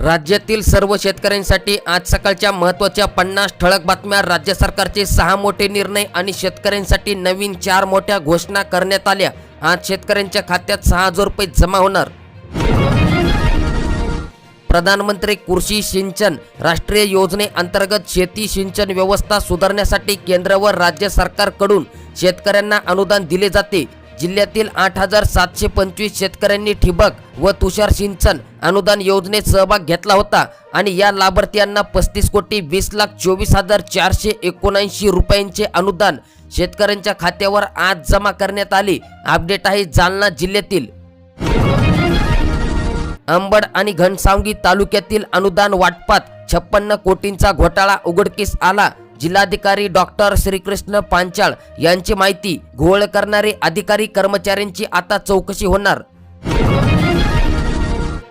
राज्यातील सर्व शेतकऱ्यांसाठी आज सकाळच्या महत्त्वाच्या पन्नास ठळक बातम्या राज्य सरकारचे सहा मोठे निर्णय आणि शेतकऱ्यांसाठी नवीन चार मोठ्या घोषणा करण्यात आल्या. आज शेतकऱ्यांच्या खात्यात सहा हजार रुपये जमा होणार. प्रधानमंत्री कृषी सिंचन राष्ट्रीय योजनेअंतर्गत शेती सिंचन व्यवस्था सुधारण्यासाठी केंद्र व राज्य सरकारकडून शेतकऱ्यांना अनुदान दिले जाते. जिल्ह्यातील आठ हजार सातशे पंचवीस शेतकऱ्यांनी ठिबक व तुषार सिंचन अनुदान योजनेत सहभाग घेतला होता आणि या लाभार्थ्यांना पस्तीस कोटी वीस लाख चोवीस हजार चारशे एकोणऐंशी रुपयांचे अनुदान शेतकऱ्यांच्या खात्यावर आज जमा करण्यात आली. अपडेट आहे जालना जिल्ह्यातील. अंबड आणि घनसावंगी तालुक्यातील अनुदान वाटपात छप्पन्न कोटींचा घोटाळा उघडकीस आला. जिल्हाधिकारी डॉक्टर श्रीकृष्ण पांचाळ यांची माहिती घोळ करणारे अधिकारी कर्मचाऱ्यांची आता चौकशी होणार.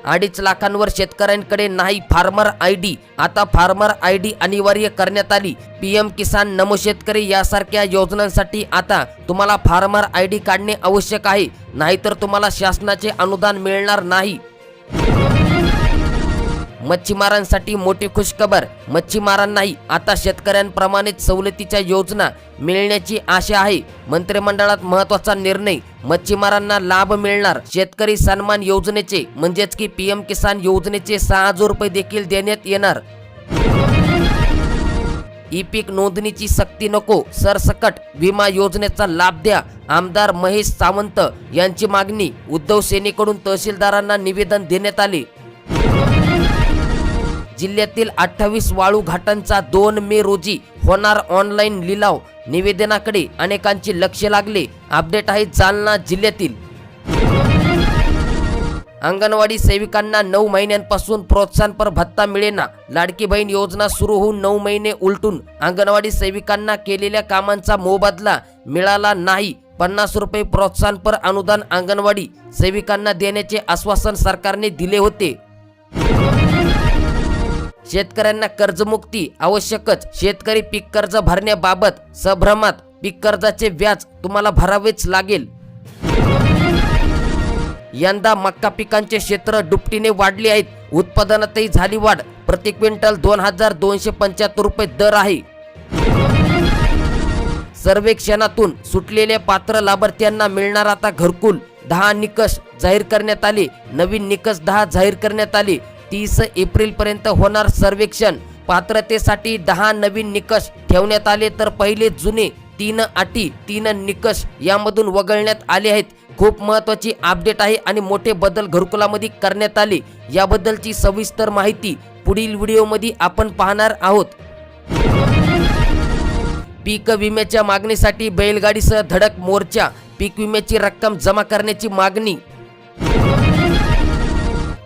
अडीच लाखांवर शेतकऱ्यांकडे नाही फार्मर आय डी. आता फार्मर आय डी अनिवार्य करण्यात आली. पीएम किसान नमो शेतकरी यासारख्या योजनांसाठी आता तुम्हाला फार्मर आय डी काढणे आवश्यक आहे. नाहीतर तुम्हाला शासनाचे अनुदान मिळणार नाही. मच्छीमारांसाठी मोठी खुशखबर. मच्छीमारांनाही आता शेतकऱ्यांप्रमाणेच सवलतीच्या योजना मिळण्याची आशा आहे. मंत्रिमंडळात महत्त्वाचा निर्णय मच्छीमारांना लाभ मिळणार. शेतकरी सन्मान योजनेचे म्हणजेच की पीएम किसान योजनेचे सहा हजार रुपये देखील देण्यात येणार. ई पीक नोंदणीची सक्ती नको सरसकट विमा योजनेचा लाभ द्या आमदार महेश सावंत यांची मागणी उद्धव सेनेकडून तहसीलदारांना निवेदन देण्यात आले. जिल्ह्यातील अठ्ठावीस वाळू घाटांचा दोन मे रोजी होणार ऑनलाईन लिलाव. निवेदनाकडे अनेकांचे लक्ष लागले. अपडेट आहे जालना जिल्ह्यातील. अंगणवाडी सेविकांना नऊ महिन्यांपासून प्रोत्साहनपर भत्ता मिळेना. लाडकी बहीण योजना सुरू होऊन नऊ महिने उलटून अंगणवाडी सेविकांना केलेल्या कामांचा मोबदला मिळाला नाही. पन्नास रुपये प्रोत्साहनपर अनुदान अंगणवाडी सेविकांना देण्याचे आश्वासन सरकारने दिले होते. शेतकऱ्यांना कर्जमुक्ती आवश्यकच. शेतकरी पीक कर्ज भरण्याबाबत संभ्रमात पीक कर्जाचे व्याज तुम्हाला भरावेच लागेल. यंदा मक्का पिकांचे क्षेत्र दुपटीने वाढले आहेत. उत्पादनातही झाली वाढ. प्रति क्विंटल दोन हजार दोनशे पंच्याहत्तर रुपये दर आहे. सर्वेक्षणातून सुटलेल्या पात्र लाभार्थ्यांना मिळणार आता घरकुल. दहा निकष जाहीर करण्यात आले. नवीन निकष दहा जाहीर करण्यात आले. तीस एप्रिलपर्यंत होणार सर्वेक्षण. पात्रतेसाठी दहा नवीन निकष ठेवण्यात आले तर पहिले जुने तीन अटी तीन निकष यामधून वगळण्यात आले आहेत. खूप महत्वाची अपडेट आहे आणि मोठे बदल घरकुलामध्ये करण्यात आले. याबद्दलची सविस्तर माहिती पुढील व्हिडिओमध्ये आपण पाहणार आहोत. पीक विम्याच्या मागणीसाठी बैलगाडीसह धडक मोर्चा. पीक विम्याची रक्कम जमा करण्याची मागणी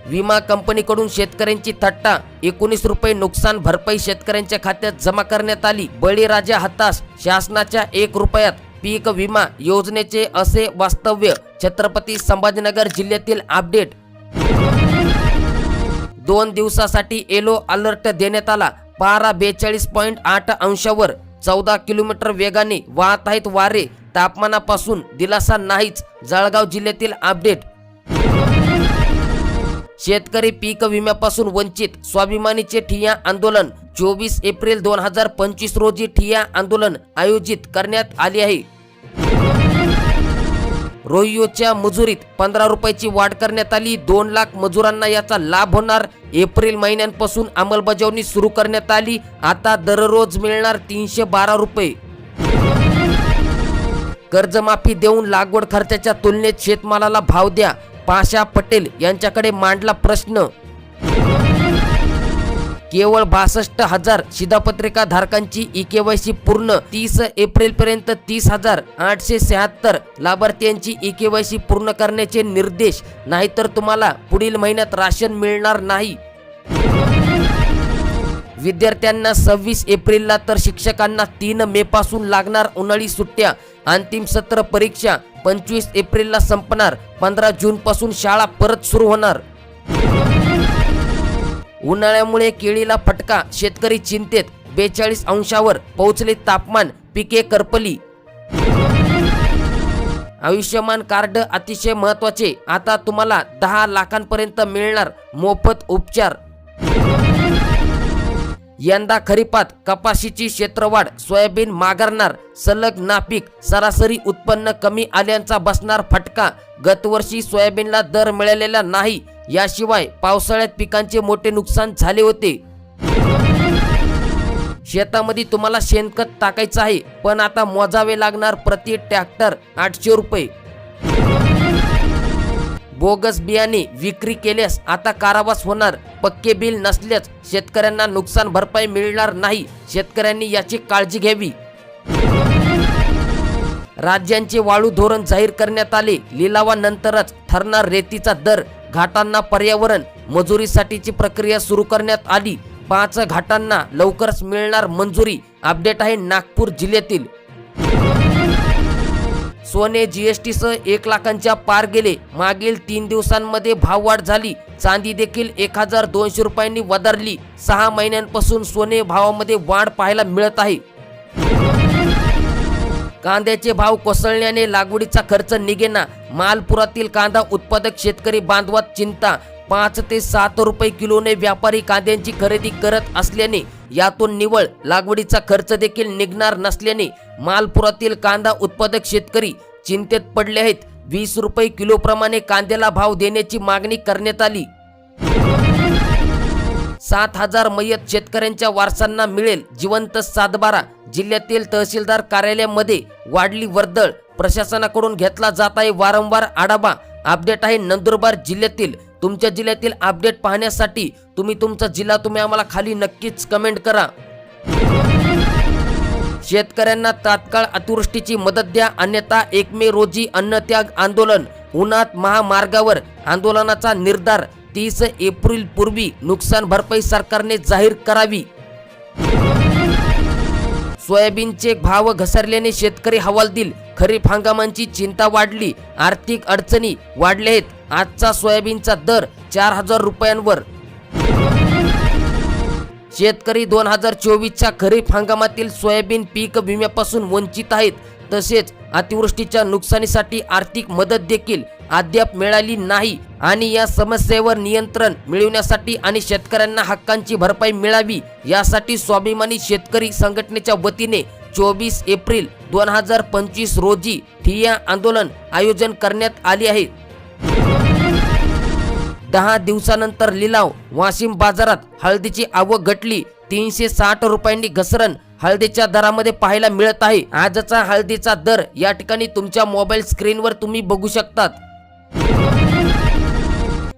विमा कंपनीकडून शेतकऱ्यांची थट्टा एकोणीस रुपये नुकसान भरपाई शेतकऱ्यांच्या खात्यात जमा करण्यात आली. बळीराजा हताश शासनाच्या एक रुपयात पीक विमा योजनेचे असे वास्तव्य छत्रपती संभाजीनगर जिल्ह्यातील अपडेट. दोन दिवसासाठी येलो अलर्ट देण्यात आला. पारा बेचाळीस पॉईंट आठ अंशावर चौदा किलोमीटर वेगाने वाहत आहेत वारे. तापमानापासून दिलासा नाहीच जळगाव जिल्ह्यातील अपडेट. शेतकरी पीक विम्यापासून वंचित स्वाभिमानीचे ठिया आंदोलन. चोवीस एप्रिल दोन हजार पंचवीस रोजी ठिया आंदोलन आयोजित करण्यात आले आहे. रोहियोच्या मजुरीत पंधरा रुपयाची वाढ करण्यात आली. दोन लाख मजुरांना याचा लाभ होणार. एप्रिल महिन्यांपासून अंमलबजावणी सुरू करण्यात आली. आता दररोज मिळणार तीनशे बारा रुपये. कर्जमाफी देऊन लागवड खर्चाच्या तुलनेत शेतमालाला भाव द्या. पाशा पटेल यांच्याकडे मांडला प्रश्न. केवळ बासष्ट हजार शिधापत्रिका धारकांची ई केवायसी पूर्ण तीस एप्रिल पर्यंत तीस हजार आठशे शहात्तर लाभार्थ्यांची ई केवायसी पूर्ण करण्याचे निर्देश नाहीतर तुम्हाला पुढील महिन्यात राशन मिळणार नाही. विद्यार्थ्यांना सव्वीस एप्रिलला तर शिक्षकांना तीन मे पासून लागणार उन्हाळी सुट्ट्या. अंतिम सत्र परीक्षा पंचवीस एप्रिलला संपणार. पंधरा जून पासून शाळा परत सुरू होणार. उन्हाळ्यामुळे केळीला फटका शेतकरी चिंतेत. बेचाळीस अंशावर पोहोचले तापमान पिके करपली. आयुष्यमान कार्ड अतिशय महत्त्वाचे. आता तुम्हाला दहा लाखांपर्यंत मिळणार मोफत उपचार. यंदा खरीपात कपाशीची क्षेत्रवाढ सोयाबीन माघारणार सलग नापीक सरासरी उत्पन्न कमी आल्यांचा बसणार फटका गतवर्षी सोयाबीनला दर मिळालेला नाही याशिवाय पावसाळ्यात पिकांचे मोठे नुकसान झाले होते. शेतामध्ये तुम्हाला शेणखत टाकायचं आहे पण आता मोजावे लागणार प्रति ट्रॅक्टर आठशे रुपये. बोगस बियाणे विक्री केल्यास आता कारावास होणार. पक्के बिल नसल्यास शेतकऱ्यांना नुकसान भरपाई मिळणार नाही शेतकऱ्यांनी याची काळजी घ्यावी. राज्यांचे वाळू धोरण जाहीर करण्यात आले. लिलावानंतरच ठरणार रेतीचा दर घाटांना पर्यावरण मजुरीसाठीची प्रक्रिया सुरू करण्यात आली. पाच घाटांना लवकरच मिळणार मंजुरी अपडेट आहे नागपूर जिल्ह्यातील. सोने जीएसटी सह एक लाखांच्या पार गेले. मागील तीन दिवसांमध्ये भाववाढ झाली. चांदी देखील एक हजार दोनशे रुपयांनी वधारली. सहा महिन्यांपासून सोने भावामध्ये वाढ पाहायला मिळत आहे. कांद्याचे भाव कोसळण्याने लागवडीचा खर्च निघेना. मालपुरातील कांदा उत्पादक शेतकरी बांधवात चिंता. पाच ते सात रुपये किलोने व्यापारी कांद्यांची खरेदी करत असल्याने यातून निवळ लागवडीचा खर्च देखील निघणार नसल्याने मालपुरातील कांदा उत्पादक शेतकरी चिंतेत पडले आहेत. वीस रुपये किलोप्रमाणे कांद्याला भाव देण्याची मागणी करण्यात आली. सात हजार मयत शेतकऱ्यांच्या वारसांना मिळेल जिवंत सातबारा. जिल्ह्यातील तहसीलदार कार्यालयामध्ये वाढली वर्दळ. प्रशासनाकडून घेतला जात आहे वारंवार आढावा. अपडेट आहे नंदुरबार जिल्ह्यातील तुमच्या जिल्ह्यातील अपडेट पाहण्यासाठी तुम्ही तुमचा जिल्हा तुम्ही आम्हाला खाली नक्कीच कमेंट करा. शेतकऱ्यांना तात्काळ अतिवृष्टीची मदत द्या अन्यथा एक मे रोजी अन्नत्याग आंदोलन उन्हात महामार्गावर आंदोलनाचा निर्धार तीस एप्रिल पूर्वी नुकसान भरपाई सरकारने जाहीर करावी. सोयाबीनचे भाव घसरल्याने शेतकरी हवालदिल खरीप हंगामांची चिंता वाढली आर्थिक अडचणी वाढल्या आहेत. आजचा सोयाबीनचा दर चार हजार रुपयांवर. शेतकरी दोन हजार चोवीसच्या खरीप हंगामातील सोयाबीन पीक विम्यापासून वंचित आहेत. तसेच अतिवृष्टीच्या नुकसानीसाठी आर्थिक मदत देखील अद्याप मिळाली नाही आणि या समस्येवर नियंत्रण मिळवण्यासाठी आणि शेतकऱ्यांना हक्कांची भरपाई मिळावी यासाठी स्वाभिमानी शेतकरी संघटनेच्या वतीने चोवीस एप्रिल दोन हजार पंचवीस रोजी ठिय्या आंदोलन आयोजन करण्यात आले आहे. दहा दिवसानंतर लिलाव वाशिम बाजारात हळदीची आवक घटली. तीनशे साठ रुपयांनी घसरण हळदीच्या दरामध्ये पाहायला मिळत आहे. आजचा हळदीचा दर या ठिकाणी तुमच्या मोबाईल स्क्रीनवर तुम्ही बघू शकतात.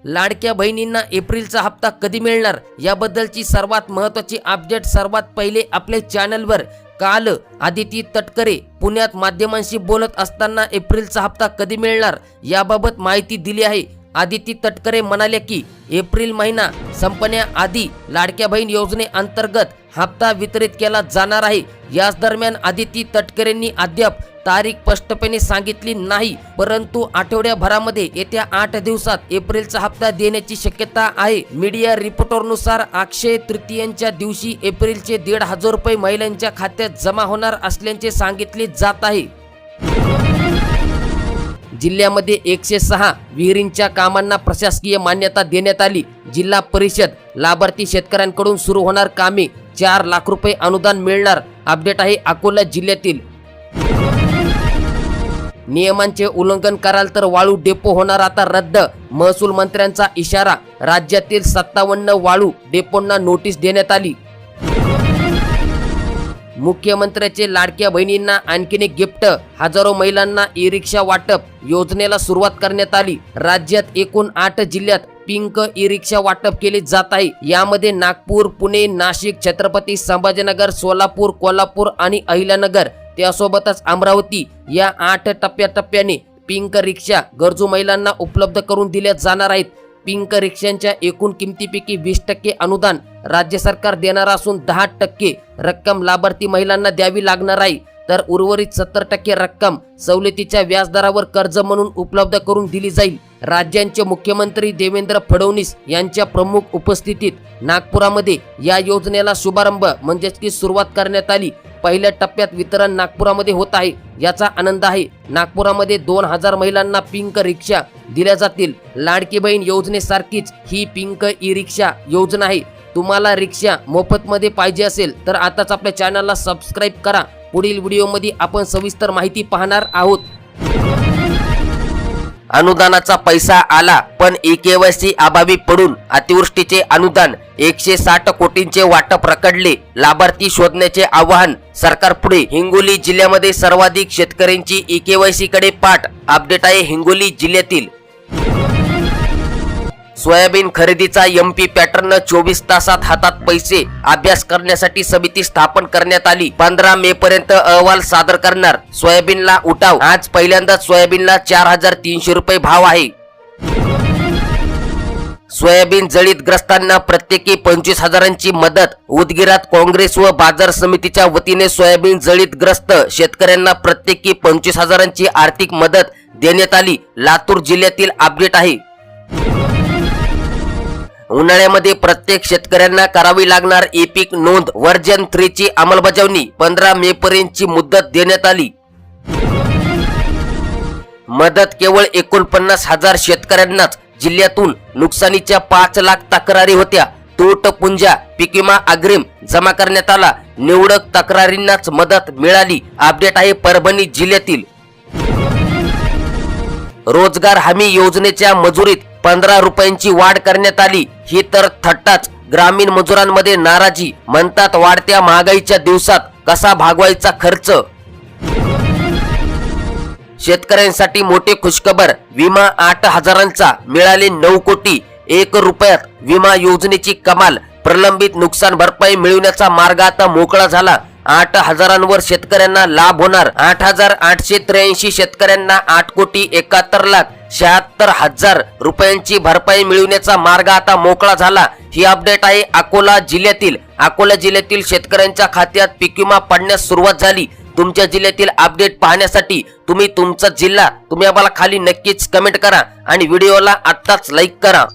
लाडक्या बहिणींना एप्रिलचा हप्ता कधी मिळणार? याबद्दलची सर्वात महत्त्वाची अपडेट सर्वात पहिले आपल्या चॅनलवर काल आदिती तटकरे पुण्यात माध्यमांशी बोलत असताना एप्रिलचा हप्ता कधी मिळणार याबाबत माहिती दिली आहे. आदिती तटकरे म्हणाले की एप्रिल महिना संपण्याआधी लाडक्या बहीण योजनेअंतर्गत हप्ता वितरित केला जाणार आहे. याच दरम्यान आदिती तटकरेंनी अद्याप तारीख स्पष्टपणे सांगितली नाही परंतु आठवड्याभरामध्ये येत्या आठ दिवसात एप्रिलचा हप्ता देण्याची शक्यता आहे. मीडिया रिपोर्टरनुसार अक्षय तृतीयांच्या दिवशी एप्रिलचे दीड हजार रुपये महिलांच्या खात्यात जमा होणार असल्याचे सांगितले जात आहे. जिल्ह्यामध्ये एकशे सहा विहिरींच्या कामांना प्रशासकीय मान्यता देण्यात आली. जिल्हा परिषद लाभार्थी शेतकऱ्यांकडून सुरू होणार कामे. चार लाख रुपये अनुदान मिळणार. अपडेट आहे अकोला जिल्ह्यातील. नियमांचे उल्लंघन कराल तर वाळू डेपो होणार आता रद्द. महसूल मंत्र्यांचा इशारा. राज्यातील सत्तावन्न वाळू डेपोंना नोटीस देण्यात आली. मुख्यमंत्र्याचे लाडक्या बहिणींना आणखीन एक गिफ्ट. हजारो महिलांना ई रिक्षा वाटप. योजनेला सुरुवात करण्यात आली. राज्यात एकूण आठ जिल्ह्यात पिंक ई रिक्षा वाटप केले जात आहे. यामध्ये नागपूर पुणे नाशिक छत्रपती संभाजीनगर सोलापूर कोल्हापूर आणि अहिल्यानगर. त्यासोबतच अमरावती या आठ टप्प्याटप्प्याने पिंक रिक्षा गरजू महिलांना उपलब्ध करून दिल्या जाणार आहेत. पिंक रिक्षांच्या एकूण किमतीपैकी वीस टक्के अनुदान राज्य सरकार देणार असून दहा टक्के रक्कम लाभार्थी महिलांना द्यावी लागणार आहे. तर उर्वरित सत्तर टक्के रक्कम सवलतीच्या व्याजदरावर कर्ज म्हणून उपलब्ध करून दिली जाईल. राज्यांचे मुख्यमंत्री देवेंद्र फडणवीस यांच्या प्रमुख उपस्थितीत नागपुरामध्ये या योजनेला शुभारंभ म्हणजेच की सुरुवात करण्यात आली. पहिल्या टप्प्यात वितरण नागपुरामध्ये होत आहे. याचा आनंद आहे. नागपुरामध्ये दोन हजार महिलांना पिंक रिक्षा दिल्या जातील. लाडकी बहीण योजनेसारखीच ही पिंक ई रिक्षा योजना आहे. तुम्हाला रिक्षा मोफतमध्ये पाहिजे असेल तर आताच आपल्या चॅनलला सबस्क्राईब करा. पुढील व्हिडिओमध्ये आपण सविस्तर माहिती पाहणार आहोत. अनुदानाचा पैसा आला पण एकेवायसी अभावी पडून अतिवृष्टीचे अनुदान एकशे साठ कोटींचे वाटप रखडले. लाभार्थी शोधण्याचे आवाहन सरकार पुढे. हिंगोली जिल्ह्यामध्ये सर्वाधिक शेतकऱ्यांची एकेवायसी कडे पाठ. अपडेट आहे हिंगोली जिल्ह्यातील. सोयाबीन खरेदीचा एमपी पॅटर्न चोवीस तासात हातात पैसे अभ्यास करण्यासाठी समिती स्थापन करण्यात आली. पंधरा मे पर्यंत अहवाल सादर करणार. सोयाबीनला उठाव. आज पहिल्यांदाच सोयाबीनला चार हजार तीनशे रुपये भाव आहे. सोयाबीन जळीत ग्रस्तांना प्रत्येकी पंचवीस हजारांची मदत. उदगीरात काँग्रेस व बाजार समितीच्या वतीने सोयाबीन जळीत ग्रस्त शेतकऱ्यांना प्रत्येकी पंचवीस हजारांची आर्थिक मदत देण्यात आली. लातूर जिल्ह्यातील अपडेट आहे. उन्हाळ्यामध्ये प्रत्येक शेतकऱ्यांना करावी लागणार एपिक नोंद. वर्जन थ्रीची अंमलबजावणी. पंधरा मे पर्यंतची मुदत देण्यात आली. मदत केवळ एकोणपन्नास हजार शेतकऱ्यांनाच. जिल्ह्यातून नुकसानीच्या पाच लाख तक्रारी होत्या. तूट पुंजा पीक विमा अग्रिम जमा करण्यात आला. निवडक तक्रारींनाच मदत मिळाली. अपडेट आहे परभणी जिल्ह्यातील. रोजगार हमी योजनेच्या मजुरीत पंधरा रुपयांची वाढ करण्यात आली. ही तर थट्टाच. ग्रामीण मजुरांमध्ये नाराजी. म्हणतात वाढत्या महागाईच्या दिवसात कसा भागवायचा खर्च? शेतकऱ्यांसाठी मोठे खुशखबर. विमा आठ हजारांचा. मिळाले नऊ कोटी. एक रुपयात विमा योजनेची कमाल. प्रलंबित नुकसान भरपाई मिळवण्याचा मार्ग आता मोकळा झाला. आठ हजारांवर शेतकऱ्यांना लाभ होणार. आठ हजार आठशे त्र्याऐंशी शेतकऱ्यांना आठ कोटी एकाहत्तर लाख शहात्तर हजार रुपयांची भरपाई मिळवण्याचा मार्ग आता मोकळा झाला. ही अपडेट आहे अकोला जिल्ह्यातील. अकोला जिल्ह्यातील शेतकऱ्यांच्या खात्यात पीक विमा पडण्यास सुरुवात झाली. तुमच्या जिल्ह्यातील अपडेट पाहण्यासाठी तुम्ही तुमचा जिल्हा तुम्ही आम्हाला खाली नक्कीच कमेंट करा आणि व्हिडिओला आत्ताच लाईक करा.